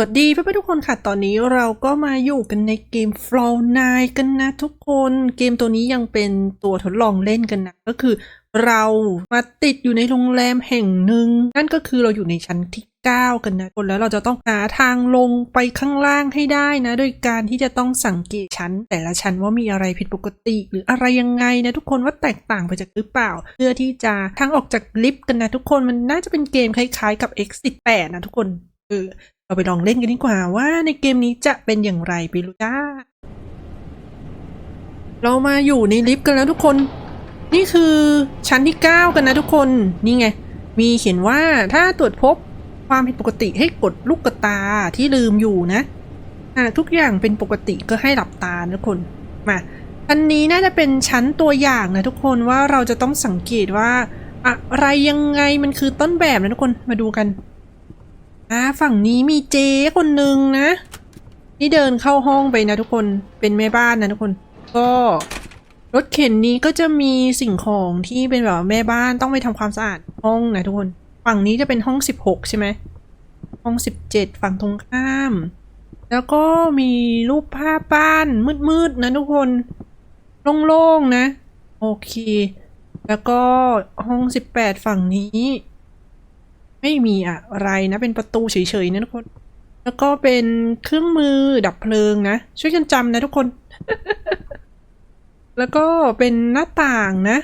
วัสดีเพื่อนๆทุกคนค่ะ ตอนนี้เราก็มาอยู่กันในเกม Flow 9 กันนะทุกคน เกมตัวนี้ยังเป็นตัวทดลองเล่นกันนะ ก็คือเรามาติดอยู่ในโรงแรมแห่งหนึ่ง นั่นก็คือเราอยู่ในชั้นที่ 9 กันนะคนแล้วเราจะต้องหาทางลงไปข้างล่างให้ได้นะ โดยการที่จะต้องสังเกตชั้น แต่ละชั้นว่ามีอะไรผิดปกติ หรืออะไรยังไงนะทุกคนว่าแตกต่างไปจากหรือเปล่า เพื่อที่จะทางออกจากลิฟต์กันนะทุกคนมันน่าจะเป็นเกมคล้ายๆกับ X18 นะทุกคน เออเราไปลองเล่นกันดีกว่าว่าในเกมนี้จะเป็นอย่างไรไปรู้จ้า เรามาอยู่ในลิฟต์กันแล้วทุกคน นี่คือชั้นที่ 9 กันนะทุกคนนี่ไง มีเขียนว่าถ้าตรวจพบความผิดปกติให้กดลูกกระตาที่ลืมอยู่นะหากทุกอย่างเป็นปกติก็ให้หลับตานะทุกคนมาอันนี้น่าจะเป็นชั้นตัวอย่างนะทุกคนว่าเราจะต้องสังเกตว่า อะไรยังไงมันคือต้นแบบนะทุกคนมาดูกัน อ่าฝั่งนี้มีเจ๊คนหนึ่งนะ ที่เดินเข้าห้องไปนะทุกคนเป็นแม่บ้านนะทุกคน ก็รถเข็นนี้ก็จะมีสิ่งของที่เป็นแบบแม่บ้านต้องไปทำความสะอาดห้องนะทุกคน ฝั่งนี้จะเป็นห้องสิบหกใช่ไหมห้องสิบเจ็ดฝั่งตรงข้าม แล้วก็มีรูปภาพบ้านมืดๆนะทุกคนโล่งๆนะ โอเค แล้วก็ห้องสิบแปดฝั่งนี้ ไม่มีอะไรนะ เป็นประตูเฉยๆนะทุกคน แล้วก็เป็นเครื่องมือดับเพลิงนะ ช่วยกันจำนะทุกคน แล้วก็เป็นหน้าต่างนะ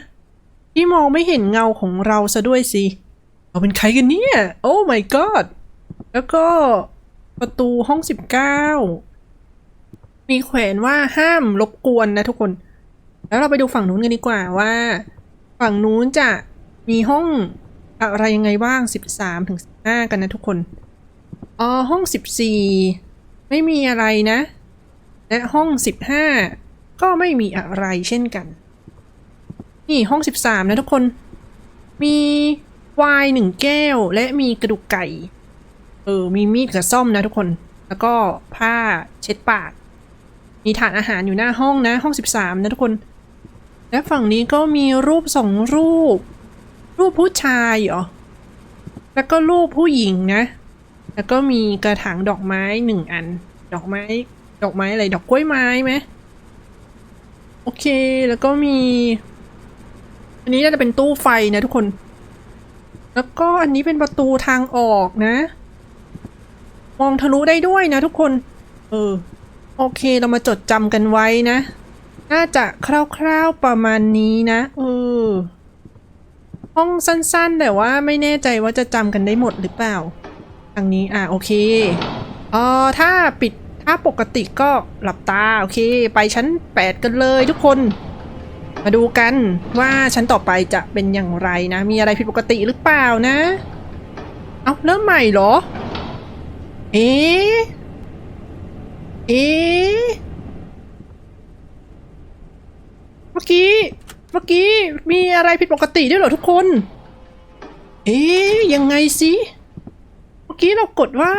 ที่มองไม่เห็นเงาของเราซะด้วยสิ เราเป็นใครกันเนี่ย โอ้ my god แล้วก็ประตูห้องสิบเก้ามีแขวนว่าห้ามรบกวนนะทุกคน แล้วเราไปดูฝั่งนู้นกันดีกว่าว่า ฝั่งนู้นจะมีห้อง อะไรยังไงบ้าง 13 ถึง 15 กันนะทุกคน อ๋อ ห้อง 14 ไม่มีอะไรนะ และห้อง 15 ก็ไม่มีอะไรเช่นกัน นี่ห้อง 13 นะทุกคน มีไวน์หนึ่งแก้วและมีกระดูกไก่ เออ มีมีดกับซ่อมนะทุกคน แล้วก็ผ้าเช็ดปาก มีถาดอาหารอยู่หน้าห้องนะ ห้อง 13 นะทุกคน และฝั่งนี้ก็มีรูปสองรูป รูปผู้ชายเหรอ แล้วก็รูปผู้หญิงนะ แล้วก็มีกระถางดอกไม้หนึ่งอัน ดอกไม้ ดอกไม้อะไร ดอกกล้วยไม้ไหมโอเค แล้วก็มี อันนี้น่าจะเป็นตู้ไฟนะทุกคน แล้วก็อันนี้เป็นประตูทางออกนะ มองทะลุได้ด้วยนะทุกคน เออ โอเค เรามาจดจำกันไว้นะ น่าจะคร่าวๆประมาณนี้นะ เออ ห้องสั้นๆ แต่ว่าไม่แน่ใจว่าจะจำกันได้หมดหรือเปล่าทางนี้อะโอเคเออถ้าปิดถ้าปกติก็หลับตา โอเค ไปชั้น 8 กันเลยทุกคน มาดูกันว่าชั้นต่อไปจะเป็นอย่างไรนะ มีอะไรผิดปกติหรือเปล่านะ เอาเริ่มใหม่เหรอ เอ๊ะเอ๊ะเมื่อกี้ มื่อกี้มีอะไรผิดปกติด้วยเหรอทุกคน เอ๊ยยังไงสิเมื่อกี้เรากดว่า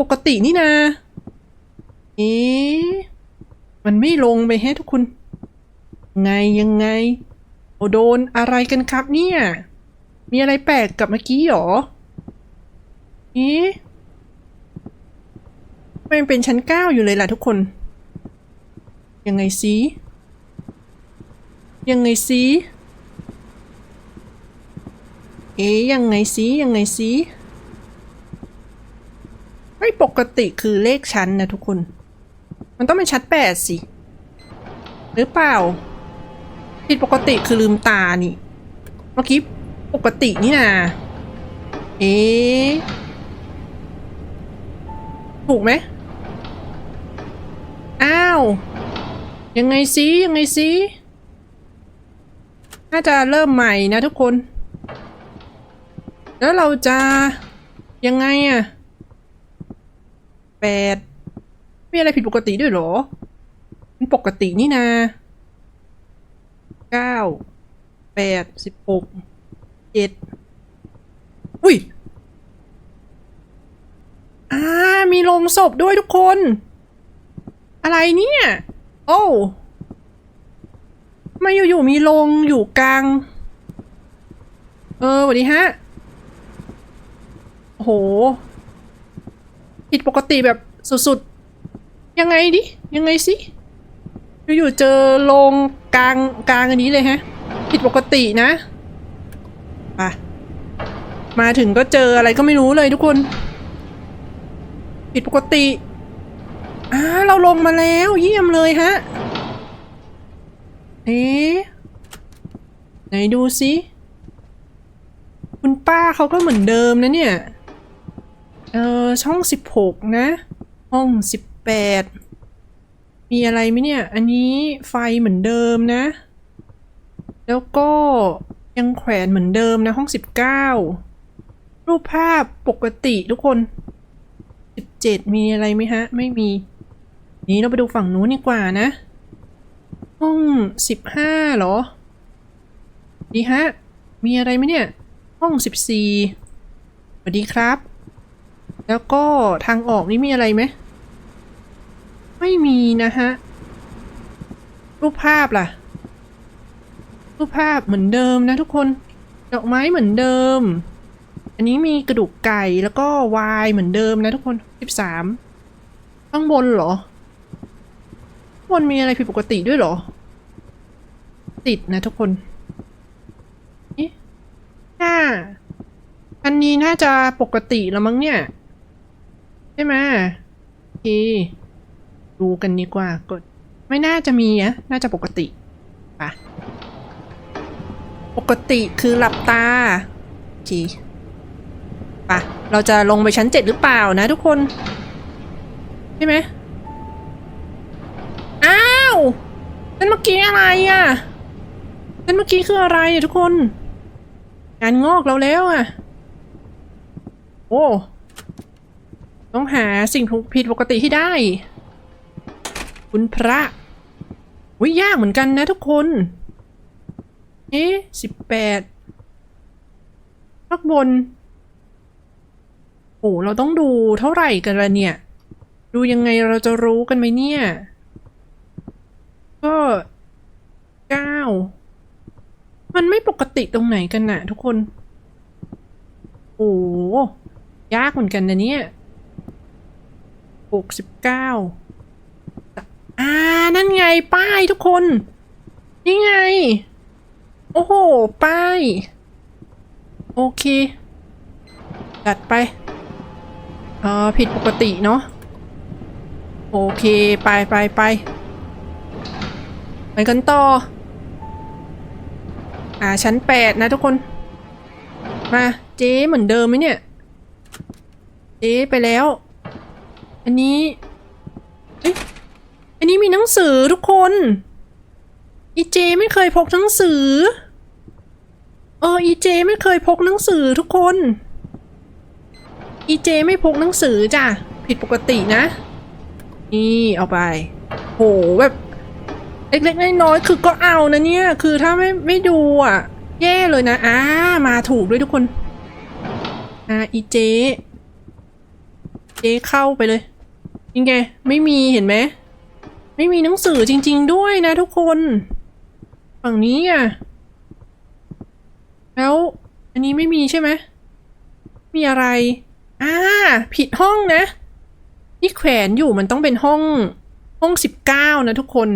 ปกตินี่นาเอ๊มันไม่ลงไปแฮะทุกคน ไงยังไง โอโดนอะไรกันครับเนี่ย มีอะไรแปลกกับเมื่อกี้หรอเอ๊ะไมมันเป็นชั้นเก้าอยู่เลยล่ะทุกคน ยังไงสิ ยังไงสิเอ๊ยยังไงสิยังไงสิไม่ปกติคือเลขชั้นนะทุกคน มันต้องเป็นชั้นแปดสิ หรือเปล่า ผิดปกติคือลืมตานี่ เมื่อกี้ปกตินี่นาเอ๊ะถูกไหมอ้าว ยังไงสิยังไงสิ น่าจะเริ่มใหม่นะทุกคน แล้วเราจะยังไงอะแปดมีอะไรผิดปกติด้วยเหรอ มันปกตินี่นาเก้าแปดสิบหกเจ็ดอุ้ยอ่ามีลงศพด้วยทุกคน อะไรเนี่ย โอ้ ไมาอยู่ๆมีโรงอยู่กลาง เออสวัสดีฮะโหผิดปกติแบบสุดๆ ยังไงดิ ยังไงสิอยู่ๆเจอโรงกลางกลางอันนี้เลยฮะ ผิดปกตินะไปมาถึงก็เจออะไรก็ไม่รู้เลยทุกคน ผิดปกติอ่าเราลงมาแล้วเยี่ยมเลยฮะ เอ๊ะไหนดูสิ คุณป้าเขาก็เหมือนเดิมนะเนี่ย เออช่องสิบหกนะ ห้องสิบแปด มีอะไรไหมเนี่ย อันนี้ไฟเหมือนเดิมนะ แล้วก็ยังแขวนเหมือนเดิมนะ ห้องสิบเก้ารูปภาพปกติทุกคนสิบเจ็ดมีอะไรไหมฮะ ไม่มี นี้เราไปดูฝั่งนู้นดีกว่านะ ห้องสิบห้าเหรอ ดีฮะ มีอะไรไหมเนี่ย ห้องสิบสี่สวัสดีครับ แล้วก็ทางออกนี่มีอะไรไหม ไม่มีนะฮะ รูปภาพล่ะ รูปภาพเหมือนเดิมนะทุกคน ดอกไม้เหมือนเดิม อันนี้มีกระดูกไก่แล้วก็วายเหมือนเดิมนะทุกคนสิบสามข้างบนเหรอ บนมีอะไรผิดปกติด้วยเหรอ ติดนะทุกคนเอ๊ะน่าอันนี้น่าจะปกติแล้วมั้งเนี่ย ใช่ไหมโอเคดูกันดีกว่ากด ไม่น่าจะมีอะน่าจะปกติปะปกติคือหลับตาโอเคปะเราจะลงไปชั้นเจ็ดหรือเปล่านะทุกคน ใช่ไหมอ้าว นั่นเมื่อกี้อะไรอะนั่นเมื่อกี้คืออะไรอะทุกคน งานงอกเราแล้วอะ โอ้ ต้องหาสิ่งผิดปกติให้ได้ คุณพระวิยากเหมือนกันนะทุกคน เอ๊ะสิบแปดข้างบน โอ้เราต้องดูเท่าไหร่กันละเนี่ย ดูยังไงเราจะรู้กันไหมเนี่ย ก็เก้า มันไม่ปกติตรงไหนกันนะทุกคน โอ้ยากเหมือนกันนะเนี่ยหกสิบเก้าอ่า นั่นไงป้ายทุกคน นี่ไง โอ้โห ป้าย โอเคจัดไปเออผิดปกติเนาะโอเค ไปไปไป ไปกันต่อ อ่า ชั้นแปดนะทุกคน มาเจ๊เหมือนเดิมไหมเนี่ย เจ๊ไปแล้ว อันนี้เอ๊ะอันนี้มีหนังสือทุกคน อีเจไม่เคยพกหนังสือ เออ อีเจไม่เคยพกหนังสือทุกคน อีเจไม่พกหนังสือจ้ะ ผิดปกตินะ นี่เอาไป โหแบบ เล็กๆน้อยๆคือก็เอานะเนี่ย คือถ้าไม่ไม่ดูอะ แย่เลยนะอ่ามาถูกด้วยทุกคนอ่าอีเจ เจเข้าไปเลยยังไงไม่มีเห็นไหมไม่มีหนังสือจริง ๆ ด้วยนะทุกคน ฝั่งนี้อะ แล้วอันนี้ไม่มีใช่ไหมมีอะไรอ่าผิดห้องนะ ที่แขวนอยู่มันต้องเป็นห้องห้องสิบเก้านะทุกคน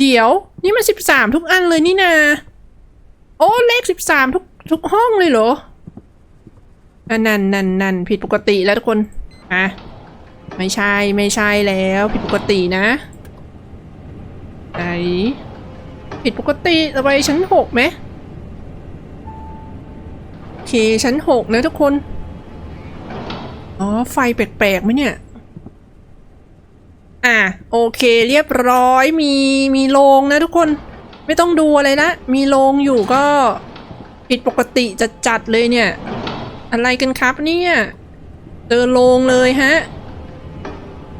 เดี๋ยว นี่มันสิบสามทุกอันเลยนี่นา โอ้เลขสิบสามทุกทุกห้องเลยเหรออันนั่นนั่นนั่นผิดปกติแล้วทุกคนอะไม่ใช่ไม่ใช่แล้วผิดปกตินะไหนผิดปกติต่อไปชั้นหกไหมโอเคชั้นหกนะทุกคน อ๋อ ไฟแปลกๆไหมเนี่ย อะโอเคเรียบร้อยมีมีโรงนะทุกคนไม่ต้องดูอะไรละมีโรงอยู่ก็ผิดปกติจะจัดเลยเนี่ย อะไรกันครับเนี่ยเจอโรงเลยฮะ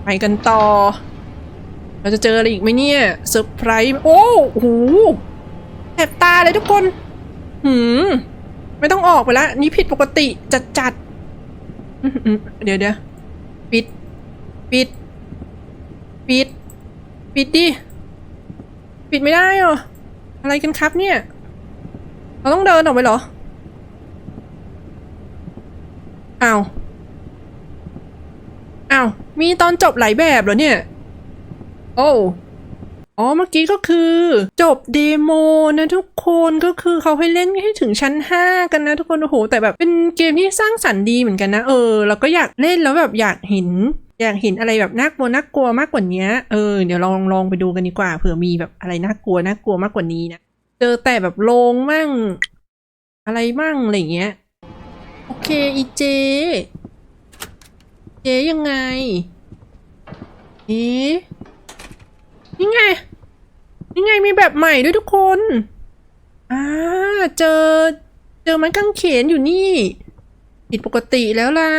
ไปกันต่อ เราจะเจออะไรอีกไหมเนี่ยเซอร์ไพรส์โอ้โหแสบตาเลยทุกคน หืม ไม่ต้องออกไปละ นี่ผิดปกติจัดๆอื้อหือเดี๋ยวเดี๋ยวปิด ปิด ปิดดิ ปิดไม่ได้เหรอ อะไรกันครับเนี่ย เราต้องเดินออกไปเหรอ อ้าว อ้าว มีตอนจบหลายแบบเหรอเนี่ย โอ้อ๋อ เมื่อกี้ก็คือ จบเดโมนะทุกคนก็คือเขาให้เล่นให้ถึงชั้น 5 กันนะทุกคน โอ้โห แต่แบบเป็นเกมที่สร้างสรรค์ดีเหมือนกันนะ เออ เราก็อยากเล่นแล้วแบบอยากเห็น อยากเห็นอะไรแบบน่ากลัวน่ากลัวมากกว่านี้เออเดี๋ยวลองลองไปดูกันดีกว่าเผื่อมีแบบอะไรน่ากลัวน่ากลัวมากกว่านี้นะเจอแต่แบบโลงมั่ง อะไรมั่งอะไรเงี้ย โอเคอีเจ เจยังไงเอ๊ะนี่ไงนี่ไงมีแบบใหม่ด้วยทุกคนอ่าเจอ เจอไม้กางเขนอยู่นี่ ผิดปกติแล้วล่ะ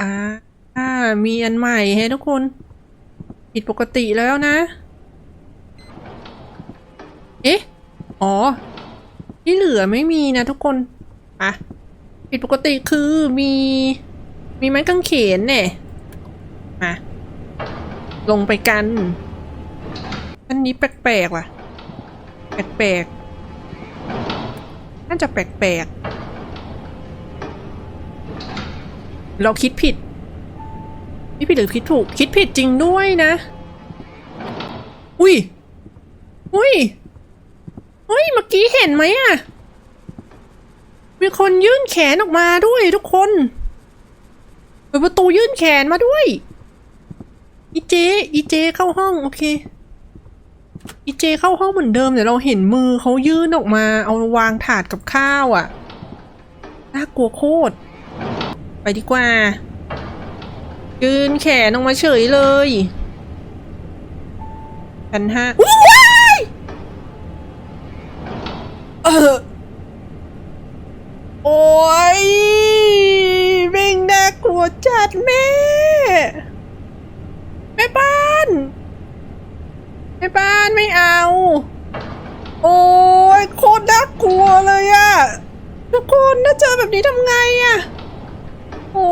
อ่า อ่ามีอันใหม่ให้ทุกคน ผิดปกติแล้วนะ เอ๊ะ อ๋อ ที่เหลือไม่มีนะทุกคนอะผิดปกติคือมี มีไม้กางเขนเนี่ยมาลงไปกัน อันนี้แปลกๆว่ะ แปลกๆ น่าจะแปลกๆ เราคิดผิด คิดผิดหรือคิดถูก คิดผิดจริงด้วยนะ อุ้ย อุ้ย อุ้ย เมื่อกี้เห็นไหมอะมีคนยื่นแขนออกมาด้วยทุกคนเปิดประตูยื่นแขนมาด้วย อีเจ อีเจเข้าห้อง โอเค อีเจเข้าห้องเหมือนเดิมแต่เราเห็นมือเขายื่นออกมา เอาวางถาดกับข้าวอะ่ะ น่ากลัวโคตร ไปดีกว่า ยืนแขนออกมาเฉยเลยชั้นห้าว้ายเออโอ้ยเม่งน่ากลัวจัดแม่ แม่บ้านแม่บ้านไม่เอา โอ้ยโคตรน่ากลัวเลยอะทุกคนถ้าเจอแบบนี้ทำไงอะโอ้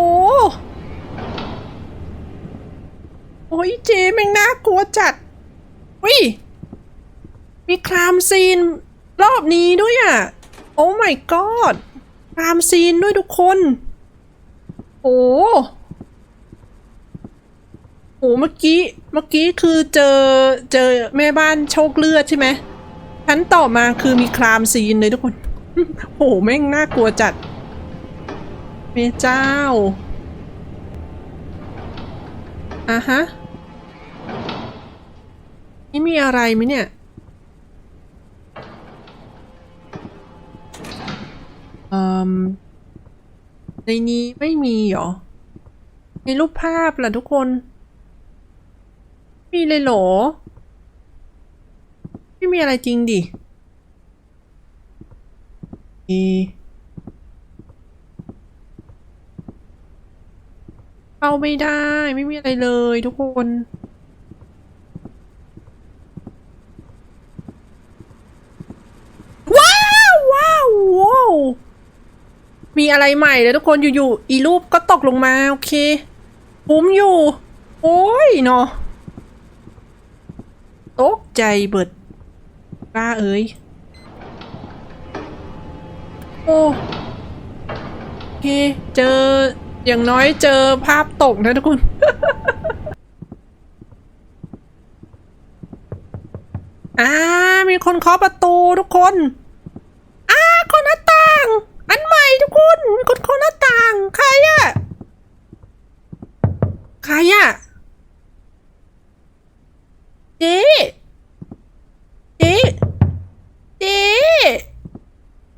โอ้ยเจแม่งน่ากลัวจัดวิมีครามซีนรอบนี้ด้วยอะ โอ้ my god ครามซีนด้วยทุกคน โอ้โอ้เมื่อกี้ เมื่อกี้คือเจอเจอแม่บ้านโชคเลือดใช่ไหมชั้นต่อมาคือมีครามซีนเลยทุกคน โอ้แม่งน่ากลัวจัดเมเจ้าอะฮะ นี่มีอะไรไหมเนี่ยอ่อในนี้ไม่มีเหรอ ในรูปภาพล่ะทุกคน มีเลยเหรอ ไม่มีอะไรจริงดิมีเข้าไม่ได้ไม่มีอะไรเลยทุกคน ว้าวว้าวว้าว มีอะไรใหม่เลยทุกคนอยู่ๆอีรูปก็ตกลงมา โอเคคุ้มอยู่ โอ้ยเนาะตกใจเบิดป้าเอ้ย โอ้โอเค เจออย่างน้อยเจอภาพตกนะทุกคนอ่ามีคนเคาะประตูทุกคน อ่าคนหน้าต่าง อันใหม่ทุก คนคนหน้าต่าง ใครอะใครอะเจ๊เจ๊เจ๊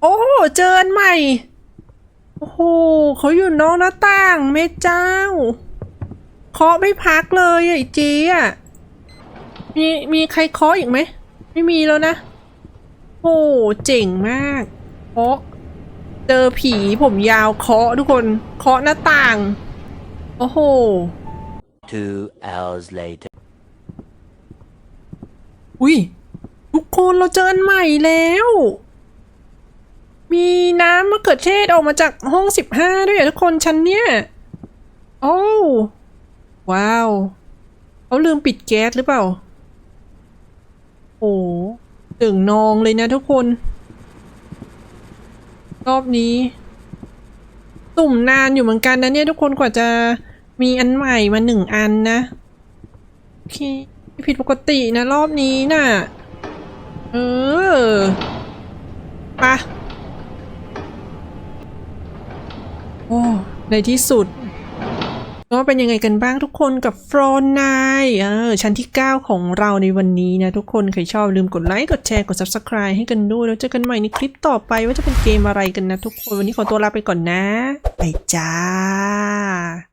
โอ้เจอใหม่ โอ้โหเขาอยู่นอกหน้าต่างแม่เจ้าเคาะไม่พักเลยอะไอ้เจ๊อะมีมีใครเคาะอีกไหม ไม่มีแล้วนะ โอ้เจ๋งมากเคาะ เจอผีผมยาวเคาะทุกคนเคาะหน้าต่าง โอ้โห Two hours later. อุ้ยทุกคนเราเจออันใหม่แล้ว มีน้ำมะเขือเทศออกมาจากห้องสิบห้าด้วยอะทุกคนชั้นเนี้ยโอ้ว้าวเขาลืมปิดแก๊สหรือเปล่า โอ้ตึงนองเลยนะทุกคน รอบนี้ตุ่มนานอยู่เหมือนกันนะเนี่ยทุกคนกว่าจะมีอันใหม่มาหนึ่งอันนะโอเคผิดปกตินะรอบนี้น่ะ เออปะโอ้ในที่สุด ก็เป็นยังไงกันบ้างทุกคนกับฟรอนไนเออชั้นที่ 9 ของเราในวันนี้นะทุกคนใครชอบลืมกดไลค์กดแชร์กด Subscribe ให้กันด้วย แล้วเจอกันใหม่ในคลิปต่อไปว่าจะเป็นเกมอะไรกันนะทุกคนวันนี้ขอตัวลาไปก่อนนะ ไปจ้า